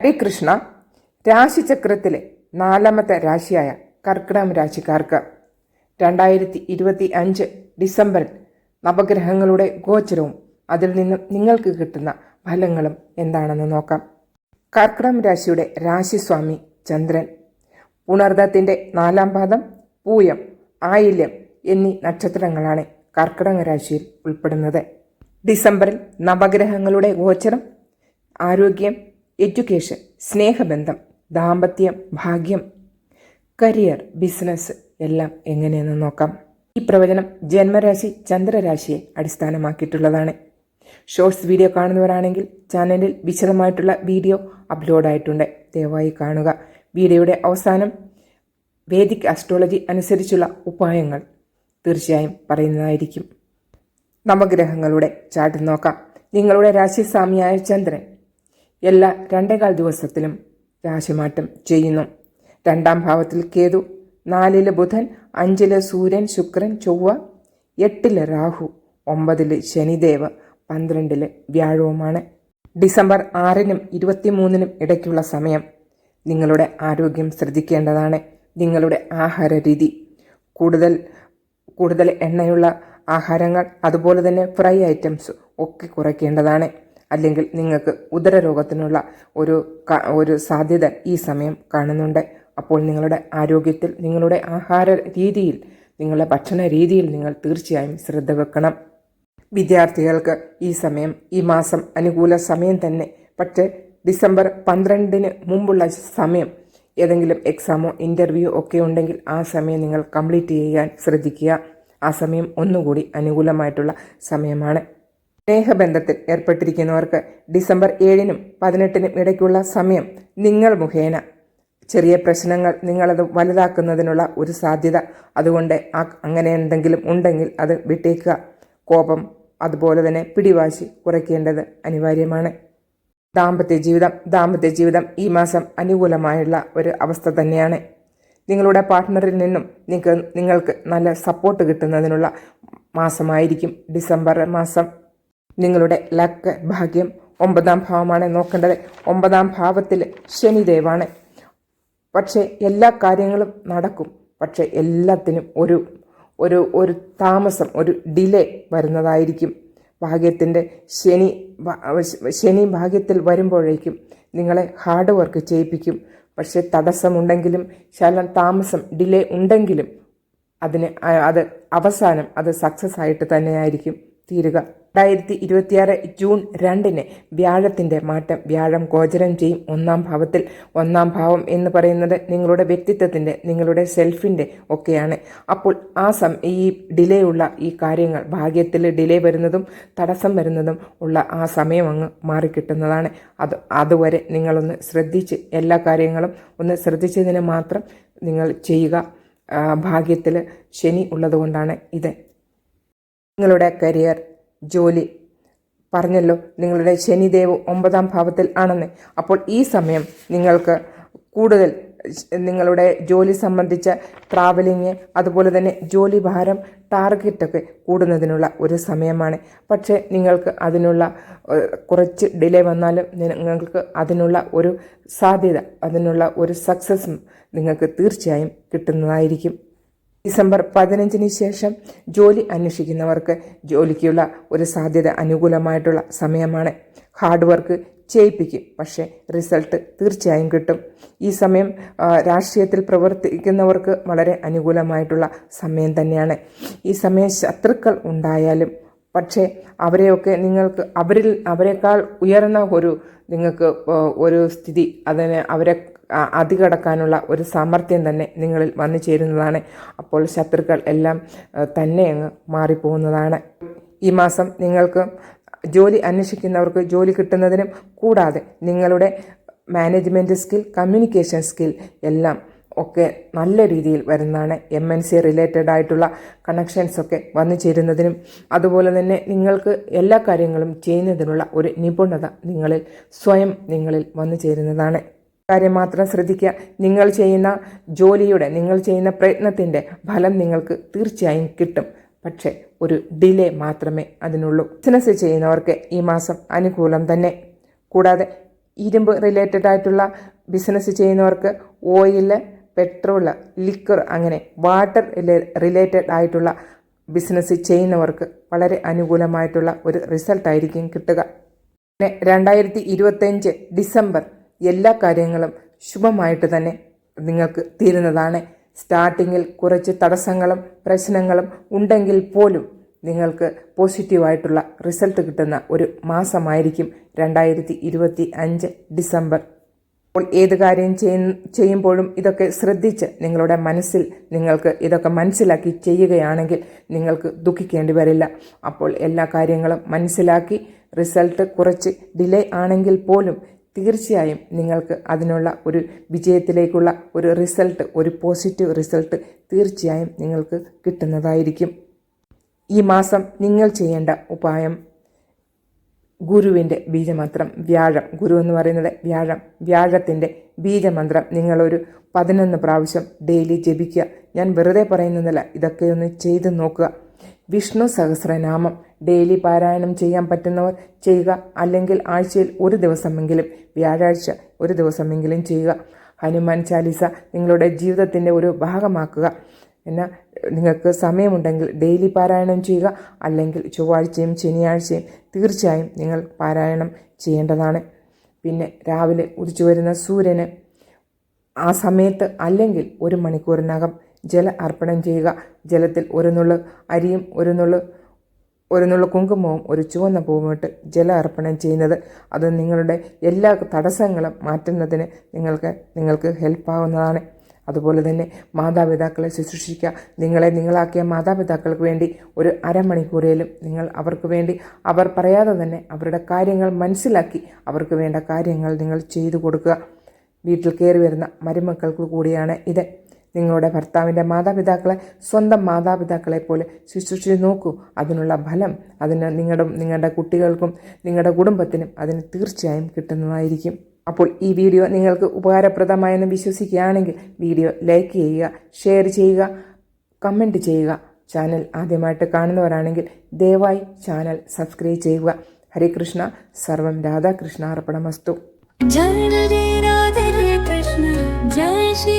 ഹരികൃഷ്ണ രാശിചക്രത്തിലെ നാലാമത്തെ രാശിയായ കർക്കിടകം രാശിക്കാർക്ക് രണ്ടായിരത്തി ഇരുപത്തി അഞ്ച് ഡിസംബറിൽ നവഗ്രഹങ്ങളുടെ ഗോചരവും അതിൽ നിന്നും നിങ്ങൾക്ക് കിട്ടുന്ന ഫലങ്ങളും എന്താണെന്ന് നോക്കാം. കർക്കിടകം രാശിയുടെ രാശിസ്വാമി ചന്ദ്രൻ. പുണർദത്തിന്റെ നാലാം പാദം പൂയം ആയില്യം എന്നീ നക്ഷത്രങ്ങളാണ് കർക്കിടക രാശിയിൽ ഉൾപ്പെടുന്നത്. ഡിസംബറിൽ നവഗ്രഹങ്ങളുടെ ഗോചരം ആരോഗ്യം എഡ്യൂക്കേഷൻ സ്നേഹബന്ധം ദാമ്പത്യം ഭാഗ്യം കരിയർ ബിസിനസ് എല്ലാം എങ്ങനെയെന്ന് നോക്കാം. ഈ പ്രവചനം ജന്മരാശി ചന്ദ്രരാശിയെ അടിസ്ഥാനമാക്കിയിട്ടുള്ളതാണ്. ഷോർട്സ് വീഡിയോ കാണുന്നവരാണെങ്കിൽ ചാനലിൽ വിശദമായിട്ടുള്ള വീഡിയോ അപ്ലോഡ് ആയിട്ടുണ്ട്. ദയവായി കാണുക. വീഡിയോയുടെ അവസാനം വേദിക് അസ്ട്രോളജി അനുസരിച്ചുള്ള ഉപായങ്ങൾ തീർച്ചയായും പറയുന്നതായിരിക്കും. നവഗ്രഹങ്ങളുടെ ചാട്ട് നോക്കാം. നിങ്ങളുടെ രാശിസ്വാമിയായ ചന്ദ്രൻ എല്ലാ രണ്ടേകാൽ ദിവസത്തിലും രാശിമാറ്റം ചെയ്യുന്നു. രണ്ടാം ഭാവത്തിൽ കേതു നാലിൽ ബുധൻ അഞ്ചിൽ സൂര്യൻ ശുക്രൻ ചൊവ്വ എട്ടിൽ രാഹു ഒമ്പതിൽ ശനിദേവ് പന്ത്രണ്ടിൽ വ്യാഴവുമാണ്. ഡിസംബർ ആറിനും ഇരുപത്തിമൂന്നിനും ഇടയ്ക്കുള്ള സമയം നിങ്ങളുടെ ആരോഗ്യം ശ്രദ്ധിക്കേണ്ടതാണ്. നിങ്ങളുടെ ആഹാര രീതി കൂടുതൽ കൂടുതൽ എണ്ണയുള്ള ആഹാരങ്ങൾ അതുപോലെ തന്നെ ഫ്രൈ ഐറ്റംസ് ഒക്കെ കുറയ്ക്കേണ്ടതാണ്. അല്ലെങ്കിൽ നിങ്ങൾക്ക് ഉദരരോഗത്തിനുള്ള ഒരു ഒരു സാധ്യത ഈ സമയം കാണുന്നുണ്ട്. അപ്പോൾ നിങ്ങളുടെ ആരോഗ്യത്തിൽ നിങ്ങളുടെ ആഹാര രീതിയിൽ നിങ്ങളുടെ ഭക്ഷണ രീതിയിൽ നിങ്ങൾ തീർച്ചയായും ശ്രദ്ധ വെക്കണം. വിദ്യാർത്ഥികൾക്ക് ഈ സമയം ഈ മാസം അനുകൂല സമയം തന്നെ. പക്ഷേ ഡിസംബർ പന്ത്രണ്ടിന് മുമ്പുള്ള സമയം ഏതെങ്കിലും എക്സാമോ ഇന്റർവ്യൂ ഒക്കെ ഉണ്ടെങ്കിൽ ആ സമയം നിങ്ങൾ കംപ്ലീറ്റ് ചെയ്യാൻ ശ്രദ്ധിക്കുക. ആ സമയം ഒന്നുകൂടി അനുകൂലമായിട്ടുള്ള സമയമാണ്. സ്നേഹബന്ധത്തിൽ ഏർപ്പെട്ടിരിക്കുന്നവർക്ക് ഡിസംബർ ഏഴിനും പതിനെട്ടിനും ഇടയ്ക്കുള്ള സമയം നിങ്ങൾ മുഖേന. ചെറിയ പ്രശ്നങ്ങൾ നിങ്ങളത് വലുതാക്കുന്നതിനുള്ള ഒരു സാധ്യത. അതുകൊണ്ട് ആ അങ്ങനെ എന്തെങ്കിലും ഉണ്ടെങ്കിൽ അത് വിട്ടേക്കുക. കോപം അതുപോലെ തന്നെ പിടിവാശി കുറയ്ക്കേണ്ടത് അനിവാര്യമാണ്. ദാമ്പത്യ ജീവിതം ദാമ്പത്യ ജീവിതം ഈ മാസം അനുകൂലമായുള്ള ഒരു അവസ്ഥ തന്നെയാണ്. നിങ്ങളുടെ പാർട്ട്ണറിൽ നിന്നും നിങ്ങൾക്ക് നിങ്ങൾക്ക് നല്ല സപ്പോർട്ട് കിട്ടുന്നതിനുള്ള മാസമായിരിക്കും ഡിസംബർ മാസം. നിങ്ങളുടെ ലക്ക് ഭാഗ്യം ഒമ്പതാം ഭാവമാണ്. നോക്കേണ്ടത് ഒമ്പതാം ഭാവത്തിൽ ശനിദേവാണ്. പക്ഷേ എല്ലാ കാര്യങ്ങളും നടക്കും. പക്ഷേ എല്ലാത്തിനും ഒരു ഒരു ഒരു താമസം ഒരു ഡിലേ വരുന്നതായിരിക്കും. ഭാഗ്യത്തിന്റെ ശനി ശനി ഭാഗ്യത്തിൽ വരുമ്പോഴേക്കും നിങ്ങളെ ഹാർഡ് വർക്ക് ചെയ്യിപ്പിക്കും. പക്ഷേ തടസ്സമുണ്ടെങ്കിലും ശലം താമസം ഡിലേ ഉണ്ടെങ്കിലും അതിന് അത് അവസാനം അത് സക്സസ് ആയിട്ട് തന്നെയായിരിക്കും. തീരുക. രണ്ടായിരത്തി ഇരുപത്തിയാറ് ജൂൺ രണ്ടിന് വ്യാഴത്തിന്റെ മാറ്റം. വ്യാഴം ഗോചരം ചെയ്യും. ഒന്നാം ഭാവത്തിൽ ഒന്നാം ഭാവം എന്ന് പറയുന്നത് നിങ്ങളുടെ വ്യക്തിത്വത്തിന്റെ നിങ്ങളുടെ സെൽഫിന്റെ ഒക്കെയാണ്. അപ്പോൾ ആ സം ഈ ഡിലേ ഉള്ള ഈ കാര്യങ്ങൾ ഭാഗ്യത്തിൽ ഡിലേ വരുന്നതും തടസ്സം വരുന്നതും ഉള്ള ആ സമയം അങ്ങ് മാറിക്കിട്ടുന്നതാണ്. അത് അതുവരെ നിങ്ങളൊന്ന് ശ്രദ്ധിച്ച് എല്ലാ കാര്യങ്ങളും ഒന്ന് ശ്രദ്ധിച്ചതിന് മാത്രം നിങ്ങൾ ചെയ്യുക. ഭാഗ്യത്തിൽ ശനി ഉള്ളതുകൊണ്ടാണ് ഇത്. നിങ്ങളുടെ കരിയർ ജോലി. പറഞ്ഞല്ലോ നിങ്ങളുടെ ശനിദേവ് ഒമ്പതാം ഭാവത്തിൽ ആണെന്ന്. അപ്പോൾ ഈ സമയം നിങ്ങൾക്ക് കൂടുതൽ നിങ്ങളുടെ ജോലി സംബന്ധിച്ച ട്രാവലിങ് അതുപോലെ തന്നെ ജോലി ഭാരം ടാർഗറ്റൊക്കെ കൂടുന്നതിനുള്ള ഒരു സമയമാണ്. പക്ഷേ നിങ്ങൾക്ക് അതിനുള്ള കുറച്ച് ഡിലേ വന്നാലും നിങ്ങൾക്ക് അതിനുള്ള ഒരു സാധ്യത അതിനുള്ള ഒരു സക്സസ്സും നിങ്ങൾക്ക് തീർച്ചയായും കിട്ടുന്നതായിരിക്കും. ഡിസംബർ പതിനഞ്ചിന് ശേഷം ജോലി അന്വേഷിക്കുന്നവർക്ക് ജോലിക്കുള്ള ഒരു സാധ്യത അനുകൂലമായിട്ടുള്ള സമയമാണ്. ഹാർഡ് വർക്ക് ചെയ്യിപ്പിക്കും. പക്ഷേ റിസൾട്ട് തീർച്ചയായും കിട്ടും. ഈ സമയം രാഷ്ട്രീയത്തിൽ പ്രവർത്തിക്കുന്നവർക്ക് വളരെ അനുകൂലമായിട്ടുള്ള സമയം തന്നെയാണ്. ഈ സമയം ശത്രുക്കൾ ഉണ്ടായാലും പക്ഷേ അവരെയൊക്കെ നിങ്ങൾക്ക് അവരിൽ അവരെക്കാൾ ഉയർന്ന ഒരു നിങ്ങൾക്ക് ഒരു സ്ഥിതി അതിന് അവരെ അതികടക്കാനുള്ള ഒരു സാമർഥ്യം തന്നെ നിങ്ങളിൽ വന്നു ചേരുന്നതാണ്. അപ്പോൾ ശത്രുക്കൾ എല്ലാം തന്നെ അങ്ങ് മാറിപ്പോകുന്നതാണ്. ഈ മാസം നിങ്ങൾക്ക് ജോലി അന്വേഷിക്കുന്നവർക്ക് ജോലി കിട്ടുന്നതിനും കൂടാതെ നിങ്ങളുടെ മാനേജ്മെന്റ് സ്കിൽ കമ്മ്യൂണിക്കേഷൻ സ്കിൽ എല്ലാം ഒക്കെ നല്ല രീതിയിൽ വരുന്നതാണ്. എം എൻ സി റിലേറ്റഡ് ആയിട്ടുള്ള കണക്ഷൻസ് ഒക്കെ വന്നു ചേരുന്നതിനും അതുപോലെ തന്നെ നിങ്ങൾക്ക് എല്ലാ കാര്യങ്ങളും ചെയ്യുന്നതിനുള്ള ഒരു നിപുണത നിങ്ങളിൽ സ്വയം നിങ്ങളിൽ വന്നു ചേരുന്നതാണ്. കാര്യം മാത്രം ശ്രദ്ധിക്കുക. നിങ്ങൾ ചെയ്യുന്ന ജോലിയുടെ നിങ്ങൾ ചെയ്യുന്ന പ്രയത്നത്തിന്റെ ഫലം നിങ്ങൾക്ക് തീർച്ചയായും കിട്ടും. പക്ഷേ ഒരു ഡിലേ മാത്രമേ അതിനുള്ളൂ. ബിസിനസ് ചെയ്യുന്നവർക്ക് ഈ മാസം അനുകൂലം തന്നെ. കൂടാതെ ഇരുമ്പ് റിലേറ്റഡ് ആയിട്ടുള്ള ബിസിനസ് ചെയ്യുന്നവർക്ക് ഓയിൽ പെട്രോൾ ലിക്വർ അങ്ങനെ വാട്ടർ റിലേറ്റഡ് ആയിട്ടുള്ള ബിസിനസ് ചെയ്യുന്നവർക്ക് വളരെ അനുകൂലമായിട്ടുള്ള ഒരു റിസൾട്ടായിരിക്കും കിട്ടുക. പിന്നെ രണ്ടായിരത്തി ഇരുപത്തഞ്ച് ഡിസംബർ എല്ലാ കാര്യങ്ങളും ശുഭമായിട്ട് തന്നെ നിങ്ങൾക്ക് തീരുന്നതാണ്. സ്റ്റാർട്ടിങ്ങിൽ കുറച്ച് തടസ്സങ്ങളും പ്രശ്നങ്ങളും ഉണ്ടെങ്കിൽ പോലും നിങ്ങൾക്ക് പോസിറ്റീവായിട്ടുള്ള റിസൾട്ട് കിട്ടുന്ന ഒരു മാസമായിരിക്കും രണ്ടായിരത്തി ഇരുപത്തി അഞ്ച് ഡിസംബർ. അപ്പോൾ ഏത് കാര്യം ചെയ്യ- ചെയ്യുമ്പോഴും ഇതൊക്കെ ശ്രദ്ധിച്ച് നിങ്ങളുടെ മനസ്സിൽ നിങ്ങൾക്ക് ഇതൊക്കെ മനസ്സിലാക്കി ചെയ്യുകയാണെങ്കിൽ നിങ്ങൾക്ക് ദുഃഖിക്കേണ്ടി വരില്ല. അപ്പോൾ എല്ലാ കാര്യങ്ങളും മനസ്സിലാക്കി റിസൾട്ട് കുറച്ച് ഡിലേ ആണെങ്കിൽ പോലും തീർച്ചയായും നിങ്ങൾക്ക് അതിനുള്ള ഒരു വിജയത്തിലേക്കുള്ള ഒരു റിസൾട്ട് ഒരു പോസിറ്റീവ് റിസൾട്ട് തീർച്ചയായും നിങ്ങൾക്ക് കിട്ടുന്നതായിരിക്കും. ഈ മാസം നിങ്ങൾ ചെയ്യേണ്ട ഉപായം ഗുരുവിന്റെ ബീജമന്ത്രം വ്യാഴം. ഗുരു എന്ന് പറയുന്നത് വ്യാഴം. വ്യാഴത്തിന്റെ ബീജമന്ത്രം നിങ്ങളൊരു പതിനൊന്ന് പ്രാവശ്യം ഡെയിലി ജപിക്കുക. ഞാൻ വെറുതെ പറയുന്നതല്ല ഇതൊക്കെ ഒന്ന് ചെയ്ത് നോക്കുക. വിഷ്ണു സഹസ്രനാമം. ഡെയിലി പാരായണം ചെയ്യാൻ പറ്റുന്നവർ ചെയ്യുക. അല്ലെങ്കിൽ ആഴ്ചയിൽ ഒരു ദിവസമെങ്കിലും വ്യാഴാഴ്ച ഒരു ദിവസമെങ്കിലും ചെയ്യുക. ഹനുമാൻ ചാലിസ നിങ്ങളുടെ ജീവിതത്തിന്റെ ഒരു ഭാഗമാക്കുക. എന്നാൽ നിങ്ങൾക്ക് സമയമുണ്ടെങ്കിൽ ഡെയിലി പാരായണം ചെയ്യുക. അല്ലെങ്കിൽ ചൊവ്വാഴ്ചയും ശനിയാഴ്ചയും തീർച്ചയായും നിങ്ങൾ പാരായണം ചെയ്യേണ്ടതാണ്. പിന്നെ രാവിലെ ഉദിച്ചു വരുന്ന സൂര്യന് ആ സമയത്ത് അല്ലെങ്കിൽ ഒരു മണിക്കൂറിനകം ജല അർപ്പണം ചെയ്യുക. ജലത്തിൽ ഒരു നുള്ളു അരിയും ഒരു നുള്ളു ഒരു നുള്ളു കുങ്കുമവും ഒരു ചുവന്ന പൂവും ഇട്ട് ജല അർപ്പണം ചെയ്യുന്നത്. അത് നിങ്ങളുടെ എല്ലാ തടസ്സങ്ങളും മാറ്റുന്നതിന് നിങ്ങൾക്ക് നിങ്ങൾക്ക് ഹെൽപ്പാവുന്നതാണ് അതുപോലെ തന്നെ മാതാപിതാക്കളെ ശുശ്രൂഷിക്കുക. നിങ്ങളെ നിങ്ങളാക്കിയ മാതാപിതാക്കൾക്ക് വേണ്ടി ഒരു അരമണിക്കൂറേലും നിങ്ങൾ അവർക്ക് വേണ്ടി അവർ പറയാതെ തന്നെ അവരുടെ കാര്യങ്ങൾ മനസ്സിലാക്കി അവർക്ക് വേണ്ട കാര്യങ്ങൾ നിങ്ങൾ ചെയ്തു കൊടുക്കുക. വീട്ടിൽ കയറി വരുന്ന മരുമക്കൾക്ക് കൂടിയാണ് ഇത്. നിങ്ങളുടെ ഭർത്താവിന്റെ മാതാപിതാക്കളെ സ്വന്തം മാതാപിതാക്കളെ പോലെ ശുശ്രൂഷിച്ച് നോക്കൂ. അതിനുള്ള ഫലം അതിന് നിങ്ങളുടെ നിങ്ങളുടെ കുട്ടികൾക്കും നിങ്ങളുടെ കുടുംബത്തിനും അതിന് തീർച്ചയായും കിട്ടുന്നതായിരിക്കും. അപ്പോൾ ഈ വീഡിയോ നിങ്ങൾക്ക് ഉപകാരപ്രദമായെന്ന് വിശ്വസിക്കുകയാണെങ്കിൽ വീഡിയോ ലൈക്ക് ചെയ്യുക ഷെയർ ചെയ്യുക കമന്റ് ചെയ്യുക. ചാനൽ ആദ്യമായിട്ട് കാണുന്നവരാണെങ്കിൽ ദയവായി ചാനൽ സബ്സ്ക്രൈബ് ചെയ്യുക. ഹരികൃഷ്ണ സർവം രാധാകൃഷ്ണ അർപ്പണമസ്തു ജയ ശ്രീ